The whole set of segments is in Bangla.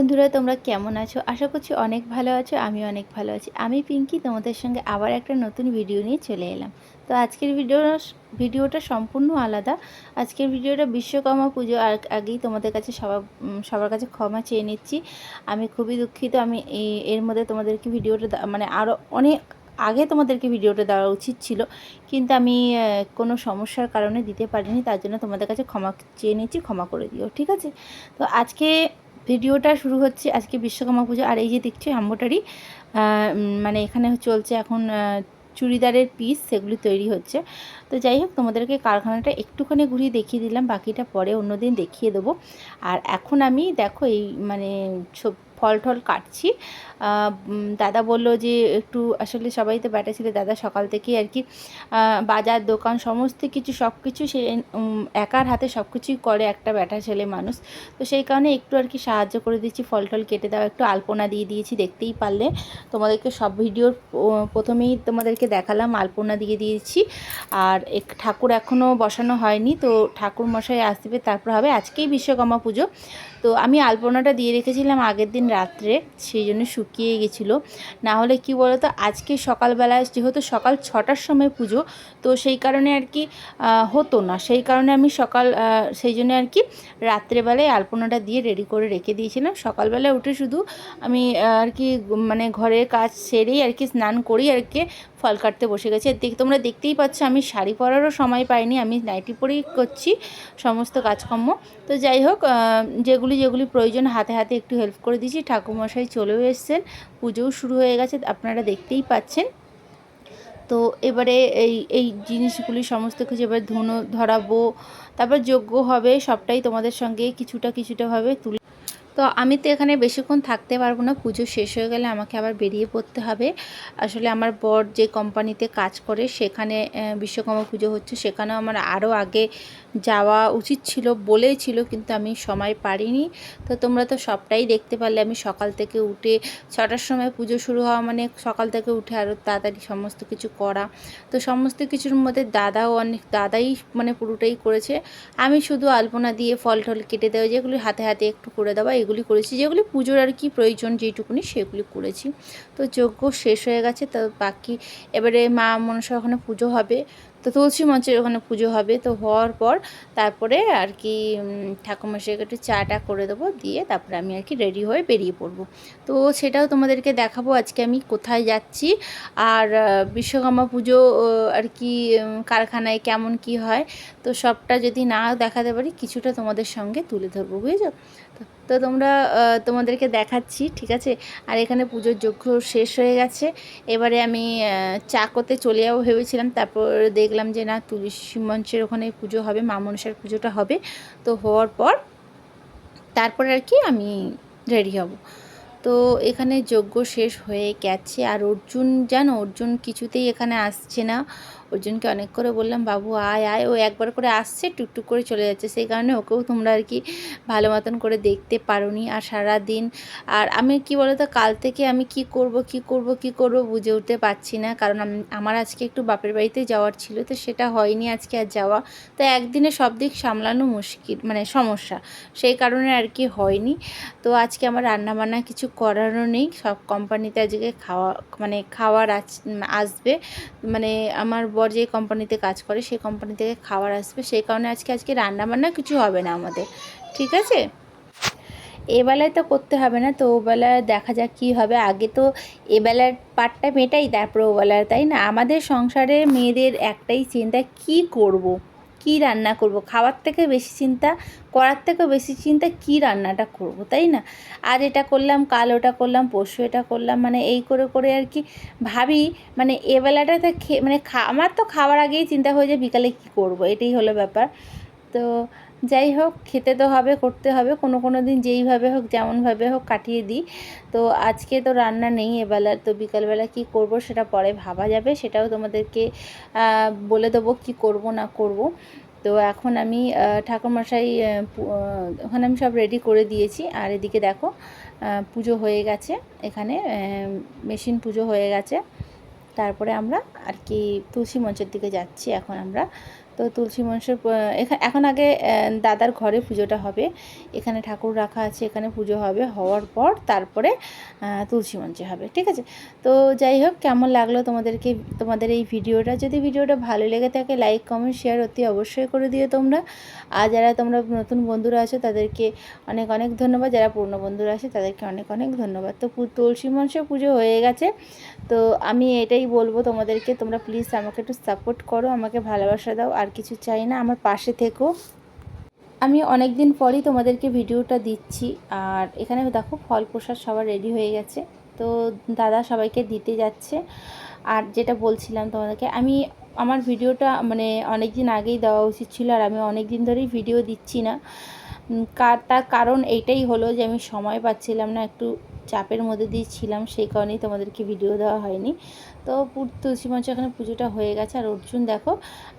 বন্ধুরা, তোমরা কেমন আছো? আশা করছি অনেক ভালো আছো আমি অনেক ভালো আছি। আমি পিঙ্কি, তোমাদের সঙ্গে আবার একটা নতুন ভিডিও নিয়ে চলে এলাম। তো আজকের ভিডিও ভিডিওটা সম্পূর্ণ আলাদা। আজকের ভিডিওটা বিশ্বকর্মা পুজো, আর আগেই তোমাদের কাছে সবার সবার কাছে ক্ষমা চেয়ে নিচ্ছি। আমি খুবই দুঃখিত, আমি এর মধ্যে তোমাদেরকে ভিডিওটা মানে আরও অনেক আগে তোমাদেরকে ভিডিওটা দেওয়া উচিত ছিল, কিন্তু আমি কোনো সমস্যার কারণে দিতে পারিনি, তার জন্য তোমাদের কাছে ক্ষমা চেয়ে নিচ্ছি, ক্ষমা করে দিও, ঠিক আছে? তো আজকে ভিডিওটা শুরু হচ্ছে আজকে বিশ্বকর্মা পুজো, আর এই যে দেখছি অ্যাম্বোটারি মানে এখানে চলছে এখন চুড়িদারের পিস সেগুলি তৈরি হচ্ছে। তো যাই হোক, তোমাদেরকে কারখানাটা একটুখানি ঘুরিয়ে দেখিয়ে দিলাম, বাকিটা পরে অন্যদিন দেখিয়ে দেবো। আর এখন আমি দেখো এই মানে ফল টল কাটছি দাদা বলল যে একটু আসলে সবাই তো ব্যাটা ছিল, দাদা সকাল থেকেই আর কি বাজার, দোকান সমস্ত কিছু সব কিছু সে একার হাতে সব কিছুই করে একটা ব্যাটা ছেলে মানুষ। তো সেই কারণে একটু আর কি সাহায্য করে দিচ্ছি ফল টল কেটে দেওয়া, একটু আলপনা দিয়ে দিয়েছি দেখতেই পারলে। তোমাদেরকে সব ভিডিওর প্রথমেই তোমাদেরকে দেখালাম, আলপনা দিয়ে দিয়েছি। আর এক, ঠাকুর এখনও বসানো হয়নি, তো ঠাকুর মশাই আসবে, তারপর হবে আজকেই বিশ্বকর্মা পুজো। তো আমি আলপনাটা দিয়ে রেখেছিলাম, আগের দিন রাত্রে সেই জন্য শুকিয়ে গেছিল। না হলে কি বলতো, আজকে সকালবেলায় যেহেতু সকাল ছটার সময় পুজো, তো সেই কারণে আর কি হতো না। সেই কারণে আমি সকাল সেই জন্য আর কি রাত্রেবেলায় আলপনাটা দিয়ে রেডি করে রেখে দিয়েছিলাম। সকালবেলায় উঠে শুধু আমি আর কি মানে ঘরের কাজ সেরেই আর কি স্নান করেই আর কি ফল কাটতে বসে গেছি। দেখ, তোমরা দেখতেই পাচ্ছ আমি শাড়ি পরারও সময় পাইনি, আমি নাইটি পরেই করছি সমস্ত কাজকর্ম। তো যাই হোক যেগুলি যেগুলি প্রয়োজন, হাতে হাতে একটু হেল্প করে দিয়েছি। ঠাকুরমশাই চলেও এসছেন, পুজোও শুরু হয়ে গেছে, আপনারা দেখতেই পাচ্ছেন। তো এবারে এই এই জিনিসগুলি সমস্ত কিছু এবার ধুনো ধরাবো, তারপর যোগ্য হবে, সবটাই তোমাদের সঙ্গে কিছুটা কিছুটাভাবে তুলে তো আমি তো এখানে বেশিক্ষণ থাকতে পারব না, পুজো শেষ হয়ে গেলে আমাকে আবার বেরিয়ে পড়তে হবে। আসলে আমার বর যে কোম্পানিতে কাজ করে, সেখানে বিশ্বকর্মা পুজো হচ্ছে, সেখানেও আমার আরও আগে যাওয়া উচিত ছিল বলেই ছিল, কিন্তু আমি সময় পারিনি। তো তোমরা তো সবটাই দেখতে পারলে, আমি সকাল থেকে উঠে ছটার সময় পুজো শুরু হওয়া মানে সকাল থেকে উঠে আরও তাড়াতাড়ি সমস্ত কিছু করা। তো সমস্ত কিছুর মধ্যে দাদাও অনেক, দাদাই মানে পুরোটাই করেছে। আমি শুধু আলপনা দিয়ে ফল টল কেটে দেওয়া, যেগুলি হাতে হাতে একটু করে দেওয়া এগুলি করেছি যেগুলি পুজোর আর কি প্রয়োজন যেটুকুনি সেগুলি করেছি। তো যজ্ঞ শেষ হয়ে গেছে তো বাকি এবারে মা মনসা ওখানে পুজো হবে তো তুলসী মঞ্চের ওখানে পুজো হবে তো হওয়ার পর তারপরে আর কি উম, ঠাকুরমশাইকে একটু চাটা করে দেবো দিয়ে তারপরে আমি আর কি রেডি হয়ে বেরিয়ে পড়ব। তো সেটাও তোমাদেরকে দেখাবো আজকে আমি কোথায় যাচ্ছি আর বিশ্বকর্মা পুজো আর কি কারখানায় কেমন কি হয় তো সবটা যদি না দেখাতে পারি কিছুটা তোমাদের সঙ্গে তুলে ধরবো বুঝেছ? তো- তো তোমরা তোমাদেরকে দেখাচ্ছি, ঠিক আছে? আর এখানে পুজোর যজ্ঞ শেষ হয়ে গেছে। এবারে আমি চাকোতে চলে যাব ভেবেছিলাম। তারপর দেখলাম যে না, তুলসী মঞ্চের ওখানে পুজো হবে, মা মনসার পুজোটা হবে। তো হওয়ার পর, তারপর আর কি আমি রেডি হব। তো এখানে যজ্ঞ শেষ হয়ে গেছে। আর অর্জুন, জানো অর্জুন কিছুতেই এখানে আসছে না। অর্জুনকে অনেক করে বললাম, বাবু, আয় আয়। ও একবার করে আসছে, টুকটুক করে চলে যাচ্ছে। সেই কারণে ওকেও তোমরা আর কি ভালো মতন করে দেখতে পারোনি। আর সারা দিন আর আমি কি বলতো, কাল থেকে আমি কি করব কি করব কি করব বুঝে উঠতে পারছি না। কারণ আমার আজকে একটু বাপের বাড়িতে যাওয়ার ছিল, তো সেটা হয়নি আজকে আর যাওয়া। তো একদিনে সব দিক সামলানো মুশকিল মানে সমস্যা। সেই কারণে আর কি হয়নি। তো আজকে আমার রান্না বান্না কিছু করারও নেই। সব কোম্পানিতে আজকে খাওয়া মানে খাওয়ার আস- আসবে। মানে আমার বর যে কোম্পানিতে কাজ করে, সেই কোম্পানি থেকে খাওয়ার আসবে। সেই কারণে আজকে আজকে রান্না বান্না কিছু হবে না আমাদের। ঠিক আছে? এবেলায় তো করতে হবে না, তো ওবেলা দেখা যাক কী হবে। আগে তো এবেলার পাটটা মেটাই, তারপরে ওবেলার তাই না? আমাদের সংসারে মেয়েদের একটাই চিন্তা, কি করব। কি রান্না করব? খাওয়ার থেকে বেশি চিন্তা, করার থেকেও বেশি চিন্তা কি রান্নাটা করব, তাই না? আজ এটা করলাম, কাল ওটা করলাম, পরশু এটা করলাম মানে এই করে করে আর কি ভাবি মানে এবেলাটাতে খেয়ে মানে খা, আমার তো খাওয়ার আগেই চিন্তা হয়ে যায় বিকালে কি করব, এটাই হলো ব্যাপার। তো যাই হোক, খেতে তো হবে, করতে হবে, কোনো কোনো দিন যেইভাবে হোক, যেমনভাবে হোক কাটিয়ে দিই। তো আজকে তো রান্না নেই, এবেলা তো বিকালবেলা কি করব সেটা পরে ভাবা যাবে, সেটাও তোমাদেরকে বলে দেবো কি করব, না করব। তো এখন আমি ঠাকুরমশাই ওখানে আমি সব রেডি করে দিয়েছি। আর এদিকে দেখো পুজো হয়ে গেছে এখানে মেশিন পুজো হয়ে গেছে। তারপরে আমরা আর কি তুলসী মঞ্চের দিকে যাচ্ছি। এখন আমরা তো তুলসী মঞ্চের এখানে এখন আগে দাদার ঘরে পুজোটা হবে। এখানে ঠাকুর রাখা আছে, এখানে পুজো হবে। হওয়ার পর তারপরে তুলসী মঞ্চে হবে, ঠিক আছে? তো যাই হোক, কেমন লাগল তোমাদেরকে, তোমাদের এই ভিডিওটা? যদি ভিডিওটা ভালো লেগে থাকে, লাইক, কমেন্ট, শেয়ার অতি অবশ্যই করে দিও তোমরা। আর যারা তোমরা নতুন বন্ধুরা আছো, তাদেরকে অনেক অনেক ধন্যবাদ। যারা পুরনো বন্ধুরা আছে, তাদেরকে অনেক অনেক ধন্যবাদ। তো তুলসী মঞ্চে পুজো হয়ে গেছে। তো আমি এটাই বলব তোমাদেরকে, তোমরা প্লিজ আমাকে একটু সাপোর্ট করো, আমাকে ভালোবাসা দাও। আর কিছু চাই না, আমার পাশে থেকো। আমি অনেক দিন পরই তোমাদেরকে ভিডিওটা দিচ্ছি, আর এখানে দেখো ফল প্রসাদ সবার রেডি হয়ে গেছে। তো দাদা সবাইকে দিতে যাচ্ছে, আর যেটা বলছিলাম তোমাদেরকে, আমি, আমার ভিডিওটা মানে অনেক দিন আগেই দেওয়া উচিত ছিল, আর আমি অনেক দিন ধরেই ভিডিও দিচ্ছি না। কার, তার কারণ এইটাই হলো যে আমি সময় পাচ্ছিলাম না একটু চাপের মধ্যে দিয়ে ছিলাম, সেই কারণেই তোমাদেরকে ভিডিও দেওয়া হয়নি। তো তুলসী মঞ্চ এখানে পুজোটা হয়ে গেছে। আর অর্জুন দেখো,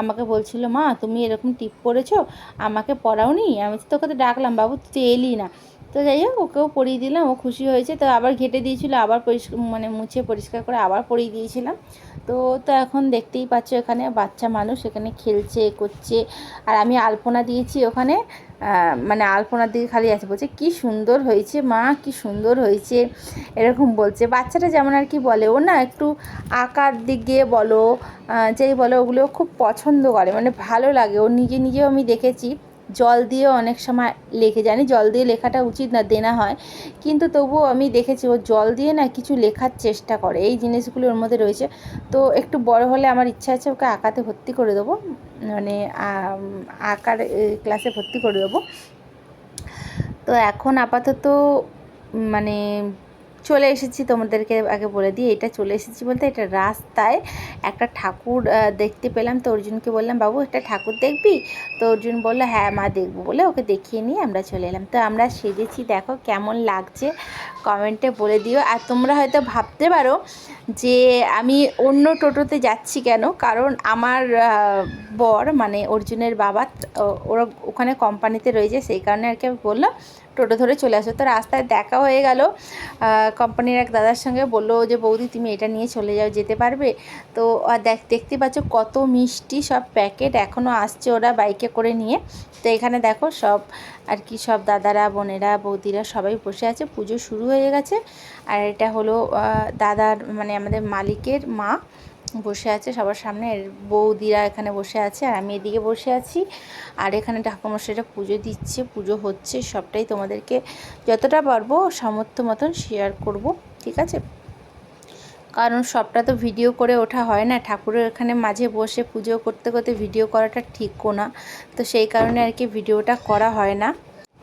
আমাকে বলছিল, মা, তুমি এরকম টিপ পরেছো আমাকে পড়াওনি? আমি তো তোকে ডাকলাম, বাবু, তুই এলি না। তো যাই হোক, ওকেও পরিয়ে দিলাম, ও খুশি হয়েছে। তো আবার ঘেটে দিয়েছিল, আবার পরিষ্কার মানে মুছে পরিষ্কার করে আবার পরিয়ে দিয়েছিলাম। তো তো এখন দেখতেই পাচ্ছ এখানে বাচ্চা মানুষ, এখানে খেলছে, করছে। আর আমি আলপনা দিয়েছি ওখানে মানে আলপনার দিকে খালি আছে, বলছে, কি সুন্দর হয়েছে, মা, কি সুন্দর হয়েছে। এরকম বলছে। বাচ্চাটা যেমন আর কি বলে, ও না একটু আঁকার দিক বলো যেই বলো, ওগুলো খুব পছন্দ করে মানে ভালো লাগে। ও নিজে নিজেও আমি দেখেছি। জল দিয়ে অনেক সময় লেখে জানি, জল দিয়ে লেখাটা উচিত না, দেনা হয়। কিন্তু তবুও আমি দেখেছি, ও জল দিয়ে না কিছু লেখার চেষ্টা করে। এই জিনিসগুলো ওর মধ্যে রয়েছে। তো একটু বড় হলে আমার ইচ্ছা আছে ওকে আঁকাতে ভর্তি করে দেবো। মানে আঁকার ক্লাসে ভর্তি করে দেবো। তো এখন আপাতত মানে চলে এসেছি, তোমাদেরকে আগে বলে দিই, এটা চলে এসেছি বলতে এটা রাস্তায় একটা ঠাকুর দেখতে পেলাম। তো অর্জুনকে বললাম, বাবু, একটা ঠাকুর দেখবি? তো অর্জুন বলল হ্যাঁ মা দেখব, বলে ওকে দেখিয়ে নিয়ে আমরা চলে এলাম। তো আমরা সেজেছি, দেখো কেমন লাগছে কমেন্টে বলে দিও। আর তোমরা হয়তো ভাবতে পারো যে আমি অন্য টোটোতে যাচ্ছি কেন? কারণ আমার বর মানে অর্জুনের বাবা ওরা ওখানে কোম্পানিতে রয়েছে, সেই কারণে আর কি আমি বললাম টোটো ধরে চলে আসো। তো রাস্তায় দেখা হয়ে গেল। কোম্পানির এক দাদার সঙ্গে বলল যে, বৌদি, তুমি এটা নিয়ে চলে যাও, যেতে পারবে? তো দেখ, দেখতে পাচ্ছ কত মিষ্টি সব প্যাকেট এখনও আসছে ওরা বাইকে করে নিয়ে। তো এখানে দেখো সব আর কি, সব দাদারা, বোনেরা, বৌদিরা সবাই বসে আছে। পুজো শুরু হয়ে গেছে। আর এটা হলো দাদার মানে আমাদের মালিকের মা। বসে আছে, সবার সামনে বৌদিরা এখানে বসে আছে আর আমি এদিকে বসে আছি। আর এখানে ঠাকুরমশাইরা পুজো দিচ্ছে, পুজো হচ্ছে, সবটাই তোমাদেরকে যতটা পারব সামর্থ্য মতন শেয়ার করব, ঠিক আছে? কারণ সবটা তো ভিডিও করে ওঠা হয় না, ঠাকুরের এখানে মাঝে বসে পুজো করতে করতে ভিডিও করাটা ঠিকও না। তো সেই কারণে আর কি ভিডিওটা করা হয় না।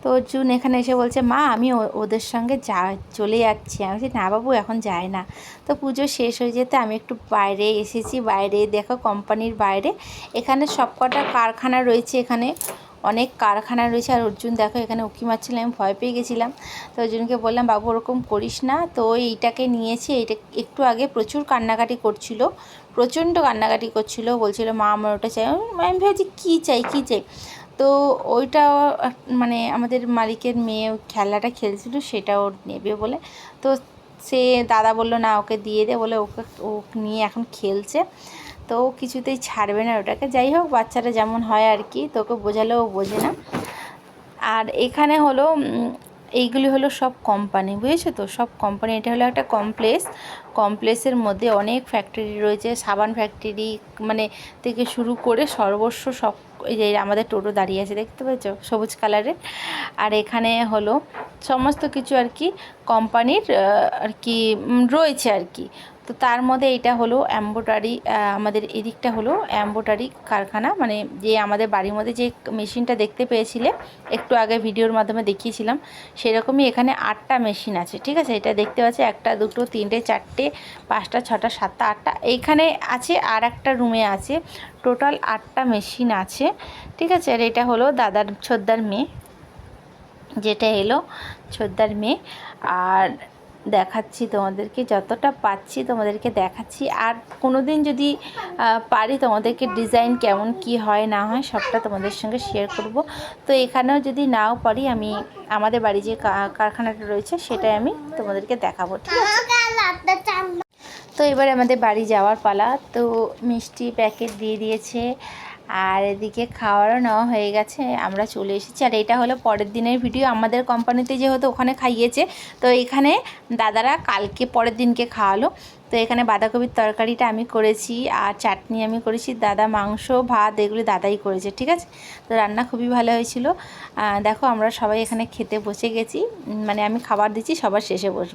তো অর্জুন এখানে এসে বলছে, মা, আমি ওদের সঙ্গে যা, চলে যাচ্ছি। আমি বলছি, না বাবু, এখন যায় না। তো পুজো শেষ হয়ে যেতে আমি একটু বাইরে এসেছি, বাইরে দেখো কোম্পানির বাইরে। এখানে সবকটা কারখানা রয়েছে এখানে, অনেক কারখানা রয়েছে। আর অর্জুন দেখো এখানে উকি মারছিল, আমি ভয় পেয়ে গেছিলাম। তো অর্জুনকে বললাম, বাবু, ওরকম করিস না। তো এইটাকে নিয়েছি, এইটা একটু আগে প্রচুর কান্নাকাটি করছিল, প্রচণ্ড কান্নাকাটি করছিল। বলছিল, মা, আমার ওটা চাই। আমি ভেবেছি, কী চাই কী চাই? তো ওইটা মানে আমাদের মালিকের মেয়ে খেলাটা খেলছিল, সেটা ওর নেবে বলে। তো সে দাদা বলল, না, ওকে দিয়ে দে। বলে ওকে, ও নিয়ে এখন খেলছে। তো ও কিছুতেই ছাড়বে না ওটাকে। যাই হোক বাচ্চারা যেমন হয় আর কি, তোকে বোঝালেও বোঝে না। আর এখানে হলো এইগুলি হলো সব কোম্পানি বুঝেছ তো? সব কোম্পানি এটা হলো একটা কমপ্লেক্স কমপ্লেক্সের মধ্যে অনেক ফ্যাক্টরি রয়েছে। সাবান ফ্যাক্টরি মানে থেকে শুরু করে সর্বস্ব সব এই যে আমাদের টোটো দাঁড়িয়ে আছে, দেখতে পাচ্ছ সবুজ কালারের। আর এখানে হলো সমস্ত কিছু আর কি, কোম্পানির আর কি রয়েছে আর কি। তো তার মধ্যে এটা হলো অ্যাম্বোটারি আমাদের এদিকটা হলো অ্যাম্বোটারি কারখানা। মানে যে আমাদের বাড়ির মধ্যে যে মেশিনটা দেখতে পেয়েছিলে, একটু আগে ভিডিওর মাধ্যমে দেখিয়েছিলাম, সেরকমই এখানে আটটা মেশিন আছে, ঠিক আছে? এটা দেখতে পাচ্ছি, একটা, দুটো, তিনটে, চারটে, পাঁচটা, ছটা, সাতটা, আটটা, এইখানে আছে আর একটা রুমে আছে, টোটাল আটটা মেশিন আছে, ঠিক আছে? আর এটা হলো দাদার, ছোদ্দার মেয়ে, যেটা এলো ছোদ্দার মেয়ে। আর দেখাচ্ছি তোমাদেরকে, যতটা পাচ্ছি তোমাদেরকে দেখাচ্ছি। আর কোনো দিন যদি পারি তোমাদেরকে ডিজাইন কেমন কি হয় না হয়, সবটা তোমাদের সঙ্গে শেয়ার করব। তো এখানেও যদি নাও পারি, আমি আমাদের বাড়ি যে কারখানাটা রয়েছে, সেটাই আমি তোমাদেরকে দেখাবো, ঠিক আছে? তো এবারে আমাদের বাড়ি যাওয়ার পালা। তো মিষ্টি প্যাকেট দিয়ে দিয়েছে আর এদিকে খাওয়ারও নেওয়া হয়ে গেছে, আমরা চলে এসেছি। আর এটা হলো পরের দিনের ভিডিও আমাদের কোম্পানিতে যেহেতু ওখানে খাইয়েছে, তো এখানে দাদারা কালকে পরের দিনকে খাওয়ালো। তো এখানে বাঁধাকপির তরকারিটা আমি করেছি, আর চাটনি আমি করেছি, দাদা মাংস, ভাত এগুলি দাদাই করেছে, ঠিক আছে? তো রান্না খুবই ভালো হয়েছিল। দেখো আমরা সবাই এখানে খেতে বসে গেছি। মানে আমি খাবার দিচ্ছি, সবার শেষে বসবো।